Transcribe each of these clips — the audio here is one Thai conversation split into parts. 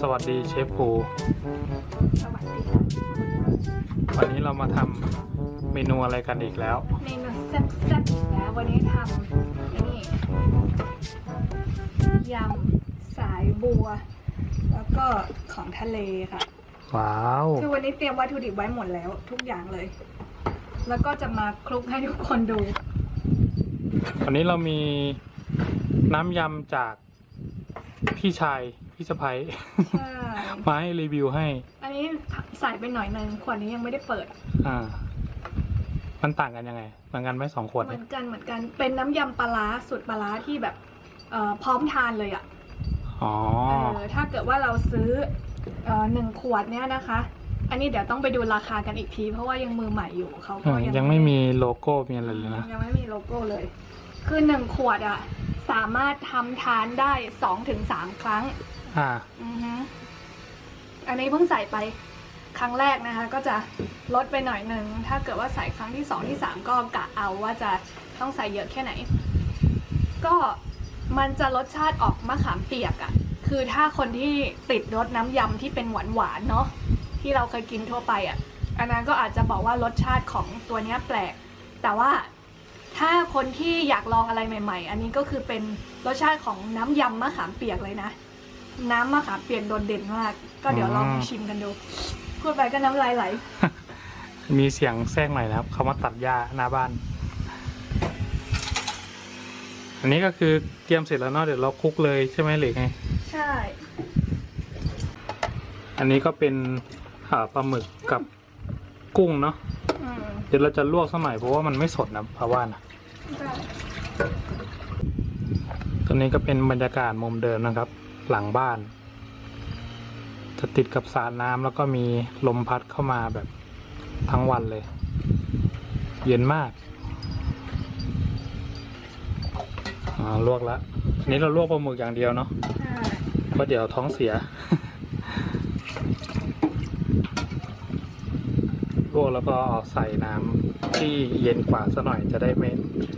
สวัสดีเชฟภูสวัสดีค่ะวันนี้เรามาทำเมนูอะไรกันอีกแล้ว เมนูแซ่บๆอีกแล้ววันนี้ทำไอ้นี่ยำสายบัว แล้วก็ของทะเลค่ะว้าวคือวันนี้เตรียมวัตถุดิบไว้หมดแล้ว ทุกอย่างเลย แล้วก็จะมาคลุกให้ทุกคนดู วันนี้เรามีน้ำยำจากพี่ชาย พี่สะพ้ยใช่มาให้รีวิวให้ อันนี้ใส่ไปหน่อยหนึงขวดนี้ยังไม่ได้เปิดอ่า มันต่างกันยังไงเหมือนกันไหมสองขวดเหมืเนี่อยนกันเหมือนกัน เป็นน้ำยำปลาร้าสูตรปลาร้าที่แบบเอ่อพร้อมทานเลยอะอ๋อ เออถ้าเกิดว่าเราซื้อเอ่อหนึ่งขวดเนี้ยนะคะ อันนี้เดี๋ยวต้องไปดูราคากันอีกที เพราะว่ายังมือใหม่อยู่เขาอืก็มยัง ยังไม่มีโลโก้มีอะไรเลยนะ ยังไม่มีโลโก้เลย คือหนึ่งขวดอะสามารถทำทานได้สองถึงสามครั้ง อ่า อือฮึอันนี้เพิ่งใส่ไปครั้งแรกนะคะ ก็จะลดไปหน่อยหนึ่งถ้าเกิดว่าใส่ครั้งที่สองที่สามก็กะเอาว่าจะต้องใส่เยอะแค่ไหน ก็มันจะรสชาติออกมะขามเปียกอะ่ะ คือถ้าคนที่ติดรสน้ำยำที่เป็นหวานหวานๆเนาะที่เราเคยกินทั่วไปอะ่ะอันนั้นก็อาจจะบอกว่ารสชาติของตัวนี้แปลก แต่ว่าถ้าคนที่อยากลองอะไรใหม่ ๆ อันนี้ก็คือเป็นรสชาติของน้ำยำมะขามเปียกเลยนะ น้ำมะขามเปียกโดดเด่นมาก ก็เดี๋ยวลองอืมชิมกันดู พูดไปก็น้ำลายไหล มีเสียงแทรกหน่อยนะครับ เขามาตัดหญ้าหน้าบ้าน อันนี้ก็คือเตรียมเสร็จแล้วเนาะเดี๋ยวเราคลุกเลยใช่ไหมหรือไง ใช่ อันนี้ก็เป็นอ่าปลาหมึกกับกุ้งเนาะอืมเดี๋ยวเราจะลวกสักหน่อยเพราะว่ามันไม่สดนะเพราะว่านะ ได้ ตอนนี้ก็เป็นบรรยากาศมุมเดิมนะครับ หลังบ้าน จะติดกับสระน้ำแล้วก็มีลมพัดเข้ามาแบบทั้งวันเลย เย็นมากอ่าลวกล้วอันนี้เราลวกปลาหมึกอย่างเดียวเนาะเพราะเดี๋ยวท้องเสีย ลวกแล้วก็เอาใส่น้ำที่เย็นกว่าซะหน่อยจะได้ไม่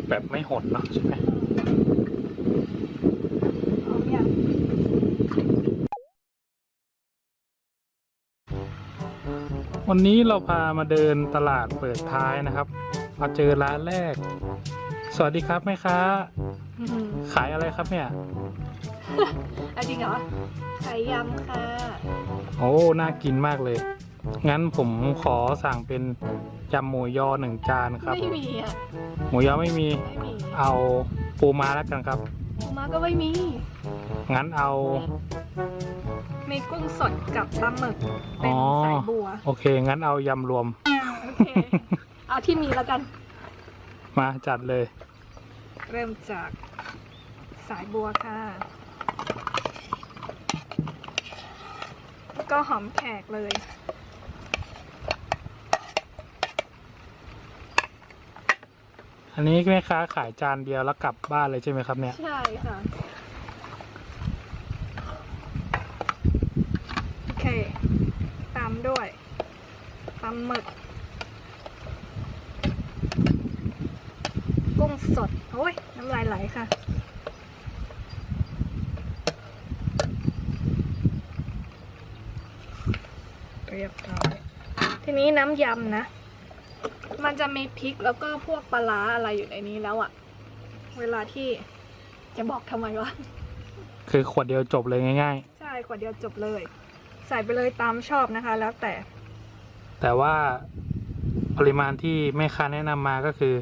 แบบไม่หดเนาะใช่ไหม เอาเนี่ย วันนี้เราพามาเดินตลาดเปิดท้ายนะครับมาเจอร้านแรก สวัสดีครับแม่ค้า อืมขายอะไรครับเนี่ยอะจริงเหรอไข่ยำค่ะ โอ้ น่ากินมากเลย งั้นผมขอสั่งเป็นยำหมูยอหนึ่งจานครับ ไม่มีอะ หมูยอไม่มี ไม่มีเอาปูม้าแล้วกันครับ ปูมาก็ไม่มี งั้นเอา มีกุ้งสดกับปลาหมึกเป็อ๋นอ สายบัวโอเค งั้นเอายำรวม โอเคเอาที่มีแล้วกัน มาจัดเลย เริ่มจากสายบัวค่ะแล้วก็หอมแขกเลย อันนี้แม่ค้าขายจานเดียวแล้วกลับบ้านเลยใช่ไหมครับเนี่ย ใช่ค่ะ โอเค ตาม ด้วยปลาหมึกกุ้งสด โอ้ย น้ำลายไหลค่ะ เรียบร้อยทีนี้น้ำยำนะ มันจะมีพริกแล้วก็พวกปลาร้าอะไรอยู่ในนี้แล้วอะเวลาที่จะบอกทำไมวะ คือขวดเดียวจบเลยง่ายใช่ ขวดเดียวจบเลย ใส่ไปเลยตามชอบนะคะ แล้วแต่ๆแต่ว่าปริมาณที่แม่ค้าแนะนำมาก็คือ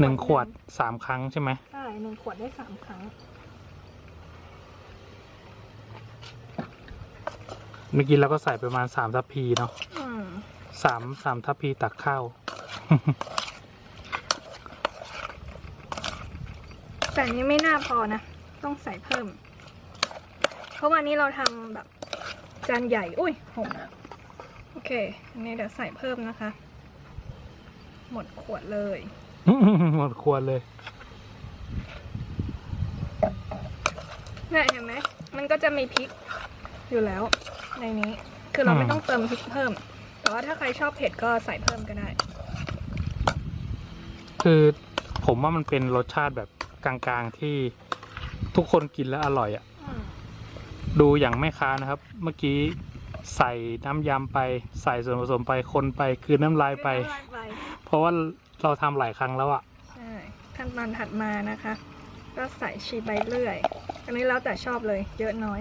หนึ่งขวดสามครั้งใช่ไหม ใช่หนึ่งขวดได้สามครั้ง เมื่อกี้เราก็ใส่ประมาณสามทัพพีเนาะอืมสามสามทัพพีตักข้าว แต่อันนี้ไม่น่าพอนะ ต้องใส่เพิ่ม เพราะวันนี้เราทำแบบ จานใหญ่ อุ้ยหกโอเค อันนี้เดี๋ยวใส่เพิ่มนะคะ หมดขวดเลย หมดขวดเลยเนี่ยเห็นไหม มันก็จะมีพริกอยู่แล้ว ในนี้ คือเราไม่อืมต้องเติมพริกเพิ่ม แต่ว่าถ้าใครชอบเผ็ดก็ใส่เพิ่มก็ได้ คือผมว่ามันเป็นรสชาติแบบกลางๆที่ทุกคนกินแล้วอร่อยอะ่ะอืม ดูอย่างแม่ค้านะครับ เมื่อกี้ใส่น้ำยำไป ใส่ส่วนผสมไปคนไปคือน้ำลายไปม่เป็นไรเพราะว่าเราทำหลายครั้งแล้วอะใช่ขั้นตอนถัดมานะคะ ก็ใส่ชีใบเลื่อย อันนี้แล้วแต่ชอบเลย เยอะน้อย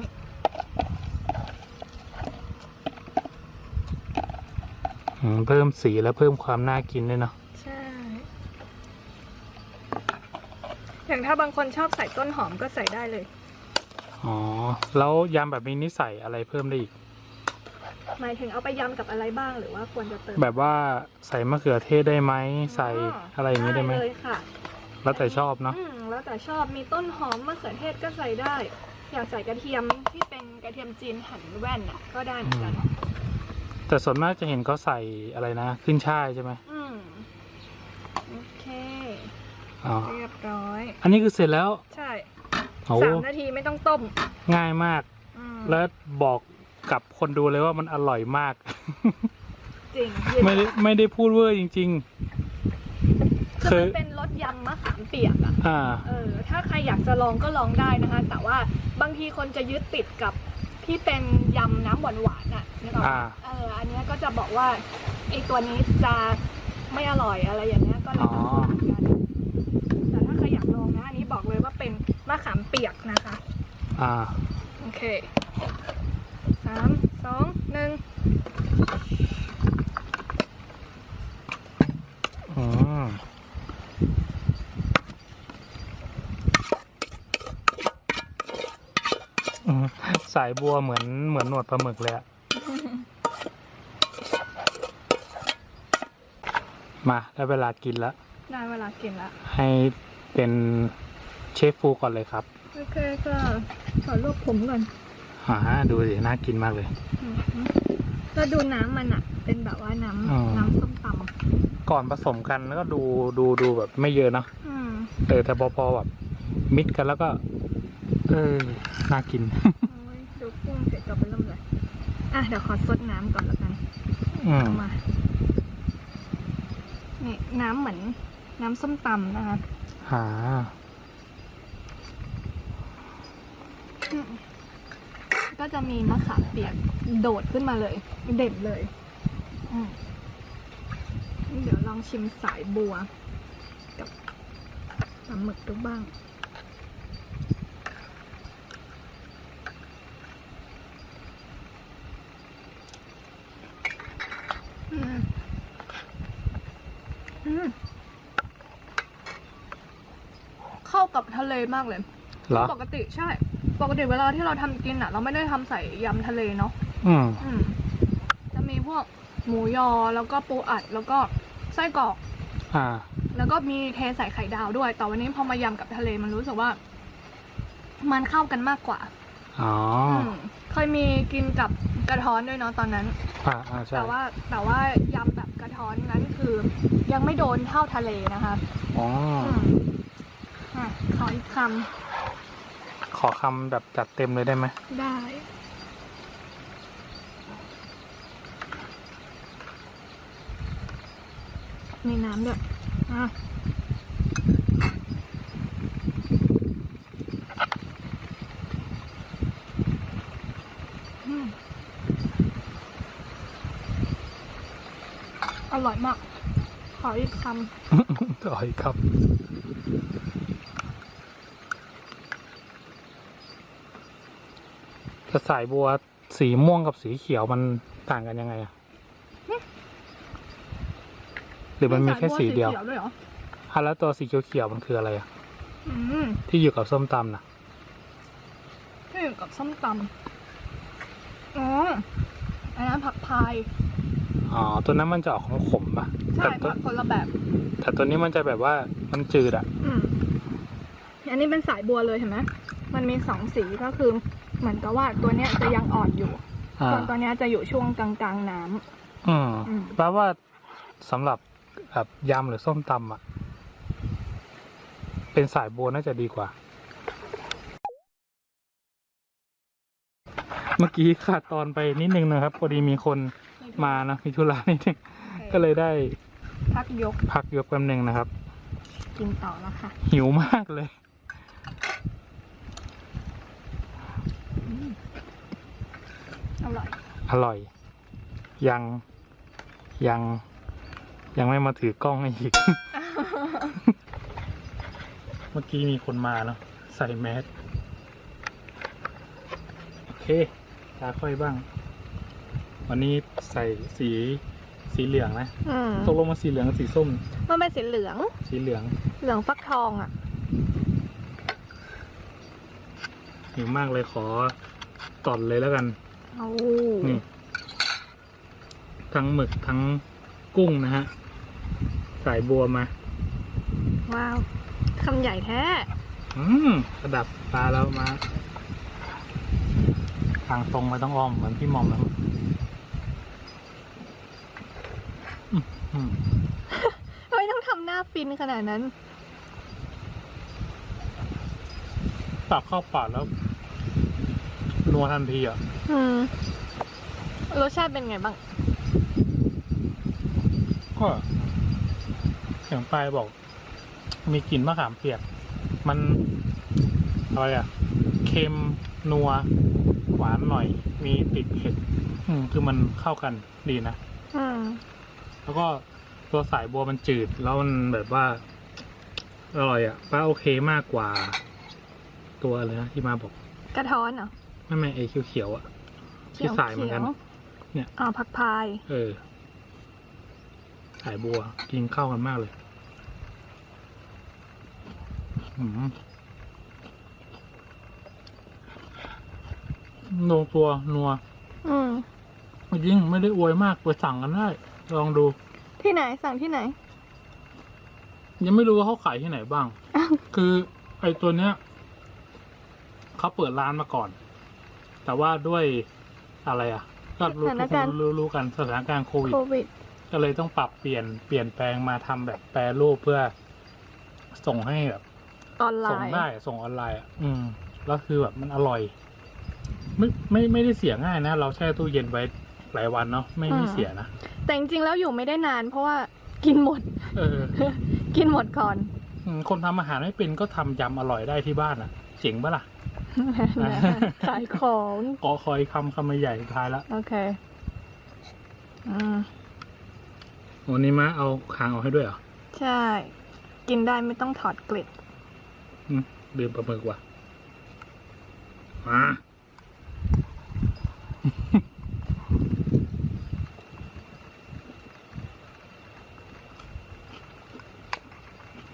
อืมเพิ่มสีและเพิ่มความน่ากินด้วยเนาะใช่ อย่างถ้าบางคนชอบใส่ต้นหอมก็ใส่ได้เลย อ๋อ แล้วยำแบบนี้นี่ใส่อะไรเพิ่มได้อีก หมายถึงเอาไปยำกับอะไรบ้างหรือว่าควรจะเติมแบบว่าใส่มะเขือเทศได้ไหมใส่อะไรอย่างนี้ได้ไหมเลยค่ะ แล้วแต่ชอบเนาะอืมแล้วแต่ชอบมีต้นหอมมะเขือเทศก็ใส่ได้ อยากใส่กระเทียมที่เป็นกระเทียมจีนหั่นแว่นอะ ก็ได้เหมือนกันแต่ส่วนมากจะเห็นเขาใส่อะไรนะ ขึ้นช่ายใช่ไหมอืมโอเค อ๋อเรียบร้อย อันนี้คือเสร็จแล้ว ใช่ โอ้สามนาทีไม่ต้องต้ม ง่ายมาก อืมแล้วบอกกับคนดูเลยว่ามันอร่อยมาก จริงไม่ได้ไม่ได้พูดเวอร์จริง ๆ คือเคมัยนเป็นรสยำมะขามเปียกอะอ่า เออ ถ้าใครอยากจะลองก็ลองได้นะคะ แต่ว่าบางทีคนจะยึดติดกับที่เป็นยำน้ำหวานหวานๆอะนึกออกไหมอ่า เออ อันเนี้ยก็จะบอกว่าไอตัวนี้จะไม่อร่อยอะไรอย่างเงี้ยก็เลยต้องลองเหมือนกันแต่ถ้าใครอยากลองนะอันนี้บอกเลยว่าเป็น มะขามเปียกนะคะ อ่า โอเคสามสองหนึ่งอืมอืมสายบัวเหมือนเหมือนหนวดปลาหมึกเลยอะมาได้เวลากินแล้ว ได้เวลากินละ ให้เป็น เชฟฟูก่อนเลยครับ โอเคก็ขอรวบผมก่อนอ่าดูสิน่ากินมากเลยอืมก็ดูน้ำมันอะเป็นแบบว่าน้อ๋อำน้ำส้มตก่อนผสมกันแล้วก็ดูดูดูแบบไม่เยอะเนาะำอืมเออแต่พอพอแบบมิกกันแล้วก็ เออน่ากิน โอ้ยดูกุ้งเสร็จก็ไปเริ่มเลยอะเดี๋ยวขอซดน้ำก่อนแล้วกันอืมเอามานี่น้ำเหมือนน้ำส้มตำนะคะ หา อืม ก็จะมีมะขามเปียกโดดขึ้นมาเลย เด่นเลยอืมเดี๋ยวลองชิมสายบัว กับปลาหมึกดูบ้าง อืม อืม เข้ากับทะเลมากเลย เหรอ ปกติใช่ ปกติเวลาที่เราทำกินอะ เราไม่ได้ทำใส่ยำทะเลเนาะอืม อืม จะมีพวกหมูยอแล้วก็ปูอัดแล้วก็ไส้กรอก อ่า แล้วก็มีเทใส่ไข่ดาวด้วย แต่วันนี้พอมายำกับทะเลมันรู้สึกว่า มันเข้ากันมากกว่าอ๋อมเคยมีกินกับกระท้อนด้วยเนาะตอนนั้น อ่าอ่าใช่แต่ว่าแต่ว่ายำแบบกระท้อนนั้นคือ ยังไม่โดนเท่าทะเลนะคะอ๋ออืมอะขออีกค ขอคำแบบจัดเต็มเลยได้ไหมำได้มีน้ำด้วยอะอืมอร่อยมาก ขออีกคำต่อยครั บจะสายบัวสีม่วงกับสีเขียวมันต่างกันยังไงอะหรือมันมีแค่สีเดียวสาบัด้วยเหรออะแล้วตัวสีเขียวๆมันคืออะไรอะอืมที่อยู่กับส้มตำนะที่อยู่กับส้มตำอ๋ออันนั้นผักพาย อ๋อ ตัวนั้นมันจะออกของขมๆปะใช่แต่ตัวผักคนละแบบ แต่ตัวนี้มันจะแบบว่ามันจืดอะอืมอันนี้เป็นสายบัวเลยเห็นไหมมันมีสองสีก็คือ เหมือนกับว่าตัวเนี้ยจะยังอ่อนอยู่อ่าส่วนตัวเนี้ยจะอยู่ช่วงกลางๆน้ำ อืมอืม แปลว่าสำหรับแบบยำหรือส้มตำอะเป็นสายบัวน่าจะดีกว่า เมื่อกี้ขาดตอนไปนิดนึงนะครับพอดีมีคนมานะมีธุระนิดนึงก็เลยได้พักยกพักยกแป๊บนึงนะครับ กินต่อแล้วค่ะ หิวมากเลย อร่อย อร่อย ยังยัง ยังไม่มาถือกล้องให้อีก เมื่อกี้มีคนมาเนาะใส่แมสโอเคตาค่อยบ้าง วันนี้ใส่สีสีเหลืองนะอืมตกลงมาสีเหลืองกับสีส้ม มันเป็นสีเหลือง สีเหลืองเหลืองฟักทองอะ หิวมากเลยขอต่อนเลยแล้วกันโอ้ นี่ทั้งหมึกทั้งกุ้งนะฮะ สายบัวมา ว้าวคำใหญ่แท้ อืมระดับปลาเรามา ทางตรงไม่ต้องอ้อมเหมือนพี่หมอมแล้วอื้อหือทำไมต้องทำหน้าฟินขนาดนั้นตักเข้าปากแล้ว นัวทันทีอะ อืมรสชาติเป็นไงบ้าง ก็อย่างปลายบอก มีกลิ่นมะขามเปียก มันอะไรอะ เค็มนัว หวานหน่อย มีติดเผ็ด อืม คือมันเข้ากันดีนะ อืม แล้วก็ตัวสายบัวมันจืด แล้วมันแบบว่า อร่อยอะป้าโอเคมากกว่า ตัวอะไรนะที่มาบอก กระท้อนเหรอ ไม่ไม่ไอเขียวๆอะที่สายเหมือนกัน เนี่ยอ๋อผักพาย เออ สายบัว กินเข้ากันมากเลยอืมลงตัวนัว อืมยิ่งไม่ได้อวยมากไปสั่งกันได้ ลองดู ที่ไหนสั่งที่ไหน ยังไม่รู้ว่าเขาขายที่ไหนบ้าง คือไอตัวเนี้ยเขาเปิดร้านมาก่อน แต่ว่าด้วยอะไรอะก็รู้สถานทุกคการนณ์รู้รู้กันสถานการณ์โควิด โควิด ก็เลยต้องปรับเปลี่ยนเปลี่ยนแปลงมาทำแบบแปรรูปเพื่อ ส่งให้แบบ ออนไลส่งน์ ได้ส่งออนไลน์อะอืมแล้วคือแบบมันอร่อย ไม่ไม่ไม่ได้เสียง่ายนะ เราแช่ตู้เย็นไว้หลายวันเนาะไม่ไม่เสียนะแต่จริงๆแล้วอยู่ไม่ได้นานเพราะว่ากินหมด เออ กินหมดก่อน อืมคนทำอาหารไม่เป็นก็ทำยำอร่อยได้ที่บ้านอะ เจ๋งปะล่ะ ขายของกอคอยคำคำใหญ่สุดท้ายละโอเคอืมวันนี้มาเอาคางออกให้ด้วยเหรอ ใช่ กินได้ไม่ต้องถอดเกล็ดอืมลืมปลาหมึกว่ะมา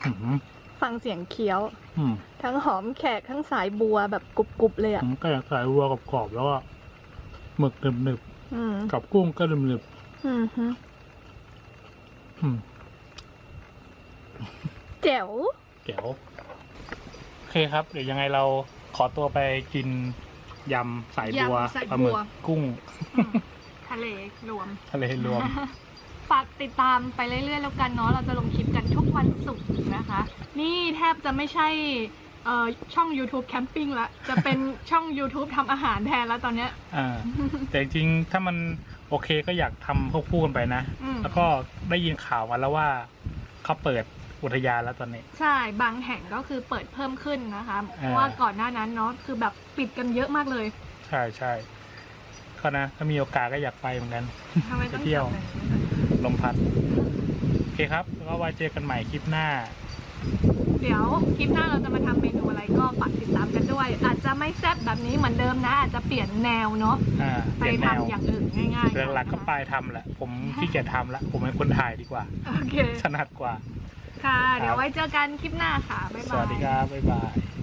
อืม ฟังเสียงเคี้ยว อืมทั้งหอมแขกทั้งสายบัวแบบกรุบๆเลยผอะมก็อยากใส่วัวกับกรอบๆแล้วก็หมึกหนึบอืมๆกับกุ้งก็หนึบอืมฮึๆอืม แจ๋วแจ๋วโอเคครับ เดี๋ยวยังไงเราขอตัวไปกินยำสายบัวยำสายบัว ปลาหมึกกุ้ง ทะเลรวม ทะเลรวม ฝากติดตามไปเรื่อยๆแล้วกันเนาะเราจะลงคลิปกันทุกวันศุกร์นะคะ นี่แทบจะไม่ใช่เอ่อช่อง YouTube แคมปิ้งละจะเป็นช่อง YouTube ทำอาหารแทนแล้วตอนเนี้ย อ่า แต่จริงๆถ้ามันโอเคก็อยากทำควบคู่กันไปนะ อืม แล้วก็ได้ยินข่าวมาแล้วว่าเขาเปิดอุทยานแล้วตอนนี้ ใช่บางแห่งก็คือเปิดเพิ่มขึ้นนะคะ เพอ่าราะว่าก่อนหน้านั้นเนาะคือแบบปิดกันเยอะมากเลยใช่ใช่ก็นะ ถ้ามีโอกาสก็อยากไปเหมือนกัน ทำไมต้องไปเที่ยวจบแบบนี้ ลมพัด โอเคครับ แล้วก็ไว้เจอกันใหม่คลิปหน้า เดี๋ยวคลิปหน้าเราจะมาทำเมนูอะไรก็ฝากติดตามกันด้วย อาจจะไม่แซ่บแบบนี้เหมือนเดิมนะ อาจจะเปลี่ยนแนวเนาะอ่าไปเปลี่ยนแนวทำอย่างอื่นง่ายๆเรื่องหลักก็ปลายทำแหละ ผมขี้เกียจทำละ ผมเป็นคนถ่ายดีกว่า โอเคถนัดกว่า ค่ะ เดี๋ยวไว้เจอกันคลิปหน้าค่ะ บ๊ายสบายวัสดีครับ บ๊ายบาย